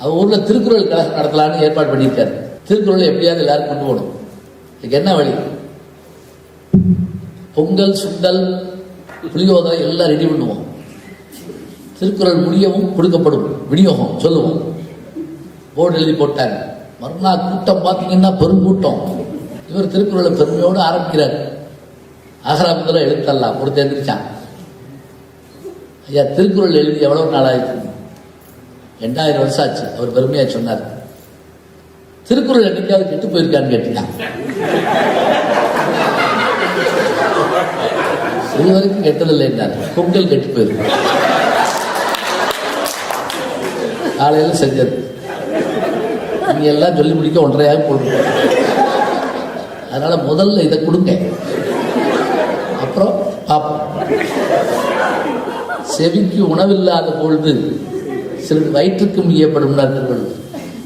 அவர் ஊரில் திருக்குறள் கழகம் நடத்தலான்னு ஏற்பாடு பண்ணியிருக்காரு. திருக்குறள் எப்படியாவது எல்லாரும் கொண்டு போகணும். இதுக்கு என்ன வழி? பொங்கல் சுண்டல் புளியோதரை எல்லாம் ரெடி பண்ணுவோம். திருக்குறள் முடியவும் கொடுக்கப்படும். விநியோகம் சொல்லுவோம். போர்டு எழுதி போட்டாங்க மறுநாள் கூட்டம் பார்த்தீங்கன்னா பெருங்கூட்டம் இவர் திருக்குறளை பெருமையோடு ஆரம்பிக்கிறார். அகராமத்தில் எழுத்தல்லாம் கொடுத்து எழுந்திரிச்சான். ஐயா திருக்குறள் எழுதி எவ்வளவு நாள் ஆயிடுச்சு ரெண்டாயிரம் வருஷம் ஆச்சு. அவர் பெருமையா சொன்னார். திருக்குறள் என்னைக்காவது கெட்டு போயிருக்கான்னு கேட்டீங்க இது வரைக்கும் கெட்டதில்லைன்னாரு பொங்கல் கெட்டு போயிருக்கு. காலையில் செஞ்சது நீங்கள் எல்லாம் சொல்லி முடிக்க ஒன்றையாக போடுங்க அதனால் முதல்ல இதை கொடுங்க. அப்புறம் பார்ப்போம் செவிக்கு உணவில்லாத பொழுது சிலர் வயிற்றுக்கும் ஈயப்படும் திருவள்ளுவர்